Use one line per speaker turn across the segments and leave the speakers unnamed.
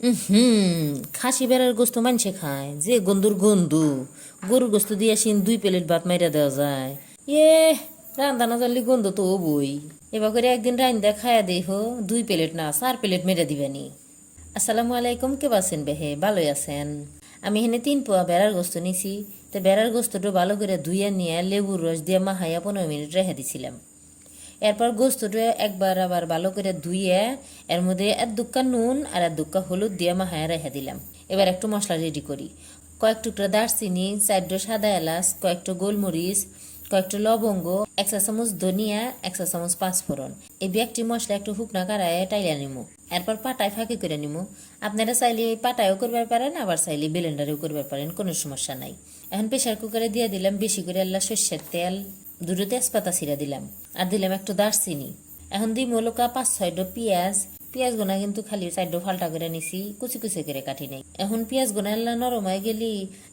হুম খাসি বেড়ার গোস্ত মানছে খায়, যে গন্ধুর গন্ধু। গরুর গোস্ত দিয়ে আসিন দুই প্লেট ভাত মাইরা দেওয়া যায়। এ রান্না না জানলে গন্ধ তো বই এবার করে একদিন রান্দা খায়া দেহ দুই প্লেট না, চার প্লেট মেরে দিবেনি। আসসালামু আলাইকুম, কে বাসেন বেহে ভালোই আছেন। আমি এখানে তিন পোয়া বেড়ার গোস্ত নিছি। তো বেড়ার গোস্তটা ভালো করে ধুইয়া নিয়ে লেবুর রস দিয়ে মাহাইয়া পনেরো মিনিট রেখে দিছিলাম। এরপর গোস্তটা একবার আবার ভালো করে ধুইয়ে এর মধ্যে এক দুক্কা নুন আর এক দুক্কা হলুদ দিয়ে মাহায়া রেখে দিলাম। এবার একটু মশলা রেডি করি কয়েক টুকরা দারচিনি চারটো সাদা এলাচ কয়েকটা গোলমরিচ কয়েকটা লবঙ্গ, এক চা চামচ ধনিয়া, এক চা চামচ পাঁচফোড়ন এই ব্যক্তি মশলা একটু শুকনা কারায় টাইলা নিমু। এরপর পাটায় ফাঁকি করে নিমু। আপনারা চাইলে পাটায়ও করবার পারেন, আবার চাইলে ব্লেন্ডারেও করবার পারেন, কোনো সমস্যা নাই। এখন প্রেশার কুকারে দিয়ে দিলাম বেশি করে আল্লাহ সর্ষের তেল। দুটো তেজপাতা ছিঁড়া দিলাম। আর দিলাম একটু দারচিনি। এখন দিই মূলকা পাঁচ ছয়টো পেঁয়াজ। পেঁয়াজ গোনা কিন্তু খালি চারটো ফাল্টা করে নিছি, কুচি কুচি করে কাটি নাই। এখন পেঁয়াজ গোনা এলা নরম হয়ে গেলি,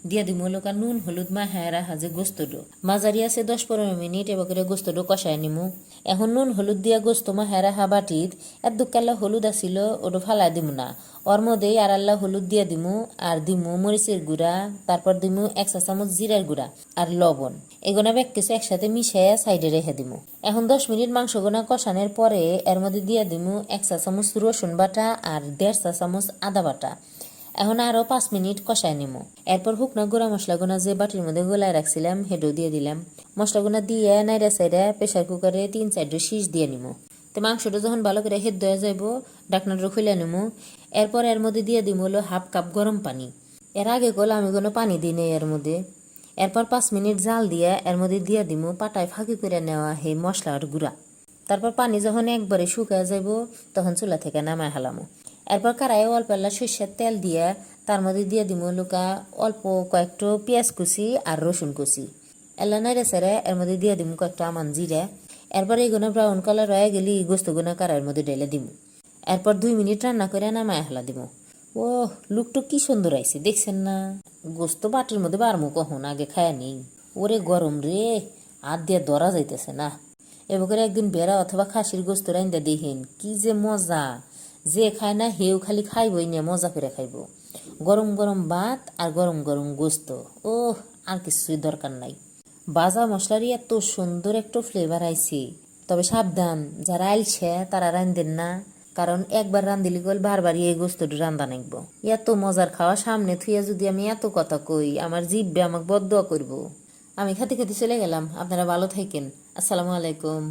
দিয়া দি মূলকা নুন, হলুদ মা হ্যাঁ রাখা যে গোস্তটো মাঝারি আছে দশ পনেরো মিনিট, এবার করে গোস্তটো কষায় নিমু। এখন নুন, হলুদ দিয়া গোস্ত মা হ্যাঁ রাখা বাটিত এক দুকাল্লা হলুদ আসিল ওটো ফালাই দিমু না। ওর মধ্যে আর আল্লাহ হলুদ দিয়া দিমু, আর দিমু মরিচের গুঁড়া, তারপর দিমু এক চা চামচ জিরার গুঁড়া, আর লবণ। এগুনা ব্যাগ কিছু একসাথে মিশাইয়া সাইডে রেখে দিমু। এখন দশ মিনিট মাংস গোনা কষানোর পরে এর মধ্যে দিয়ে দিমু এক চা চামচ রসুন বাটা আর দেড় চা চামচ আদা বাটা। এখন আরও পাঁচ মিনিট কষায় নিমু। এরপর শুকনো গুঁড়া মশলা গুনা যে বাটির মধ্যে গোলায় রাখছিলাম, সেটাও দিয়ে দিলাম। মশলা গুনা দিয়ে নাইরা সাইডে প্রেশার কুকারে তিন চারটে শীষ দিয়ে নিমু। তো মাংসটা যখন ভালো করে হেদ দেওয়া যাইব ডাকনাটা খুলে নিমু। এরপর এর মধ্যে দিয়ে দিমু হলো হাফ কাপ গরম পানি। এর আগে করলে আমি কোনো পানি দিই এর মধ্যে। এরপর পাঁচ মিনিট জাল দিয়ে এর মধ্যে দিয়ে দিমু, পাটায় ফাঁকি করে নেওয়া হে মশলার গুঁড়া। তারপর পানি যখন একবারে শুকায় যাইব, তখন চুলা থেকে নামায় হালামু। এরপর কারাইয়ে অল্প এলা সর্ষের তেল দিয়ে তার মধ্যে দিয়ে দিমু লুকা অল্প কয়েকটা পেঁয়াজ কুচি আর রসুন কুচি। এলা নাইরে সেরে এর মধ্যে দিয়ে দিমু কয়েকটা আমান জিরে। এরপর এইগুলো ব্রাউন কালার হয়ে গেলি গোস্তগুলো কারার মধ্যে ঢেলে দিমু। এরপর দুই মিনিট রান্না করে নামায় হালা দিমু। ও লুকটা কি সুন্দর আইছে, দেখছেন না? গোস্ত বাটির মধ্যে বারমু কখন আগে খায়া নেই। ওরে গরম রে, আর দিয়ে ধরা যাইতেছে না। এবার একদিন বেড়া অথবা খাসির গোস্ত রাইন্দা দেখেন কি যে মজা। যে খায় না হেউ খালি খাইবই না, মজা করে খাইব। গরম গরম ভাত আর গরম গরম গোস্ত ও আর কিছুই দরকার নাই। বাজা মশলারই এত সুন্দর একটা ফ্লেভার আইছে। তবে সাবধান, যারা আইলছে, তারা রান্ধেন না। কারণ একবার রান্ধিলি গল, বারবারই এই গোস্তটি রান্ধা নাকব এত মজার খাওয়া সামনে থুইয়া যদি আমি এত কথা কই, আমার জিভবে আমাকে বদয়া করব। আমি খাতে খেতে চলে গেলাম। আপনারা ভালো থাকেন। আসসালামু আলাইকুম।